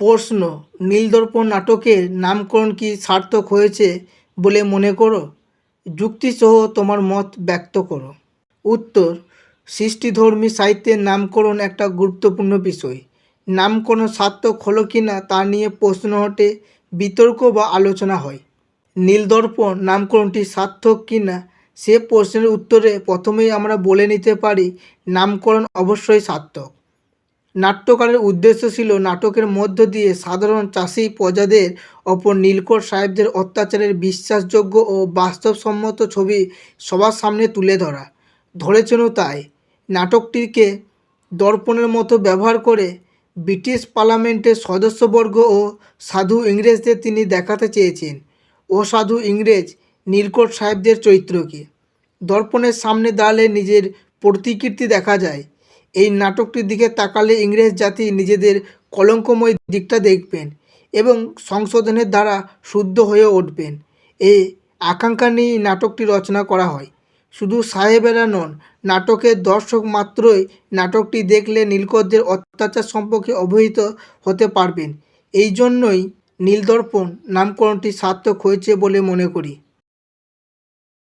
প্রশ্ন, নীলদর্পণ নাটকের নামকরণ কি সার্থক হয়েছে বলে মনে করো? যুক্তিসহ তোমার মত ব্যক্ত করো। উত্তর, সৃষ্টিধর্মী সাহিত্যের নামকরণ একটা গুরুত্বপূর্ণ বিষয়। নামকরণ সার্থক হলো কি না তা নিয়ে প্রশ্ন ওঠে, বিতর্ক বা আলোচনা হয়। নীলদর্পণ নামকরণটি সার্থক কি না সে প্রশ্নের উত্তরে প্রথমেই আমরা বলে নিতে পারি, নামকরণ অবশ্যই সার্থক। নাট্যকারের উদ্দেশ্য ছিল নাটকের মধ্য দিয়ে সাধারণ চাষি প্রজাদের ওপর নীলকর সাহেবদের অত্যাচারের বিশ্বাসযোগ্য ও বাস্তবসম্মত ছবি সবার সামনে তুলে ধরা। ধরেছেনও তাই। নাটকটিকে দর্পণের মতো ব্যবহার করে ব্রিটিশ পার্লামেন্টের সদস্যবর্গ ও সাধু ইংরেজদের তিনি দেখাতে চেয়েছেন। অসাধু ইংরেজ নীলকর সাহেবদের চরিত্রকে দর্পণের সামনে দাঁড়ালে নিজের প্রতিকৃতি দেখা যায়। এই নাটকটির দিকে তাকালে ইংরেজ জাতি নিজেদের কলঙ্কময় দিকটা দেখবেন এবং সংশোধনের দ্বারা শুদ্ধ হয়ে উঠবেন। এই আকাঙ্ক্ষা নিয়েই নাটকটি রচনা করা হয়। শুধু সাহেবেরা নন, নাটকের দর্শক মাত্রই নাটকটি দেখলে নীলকরদের অত্যাচার সম্পর্কে অবহিত হতে পারবেন। এই জন্যই নীলদর্পণ নামকরণটি সার্থক হয়েছে বলে মনে করি।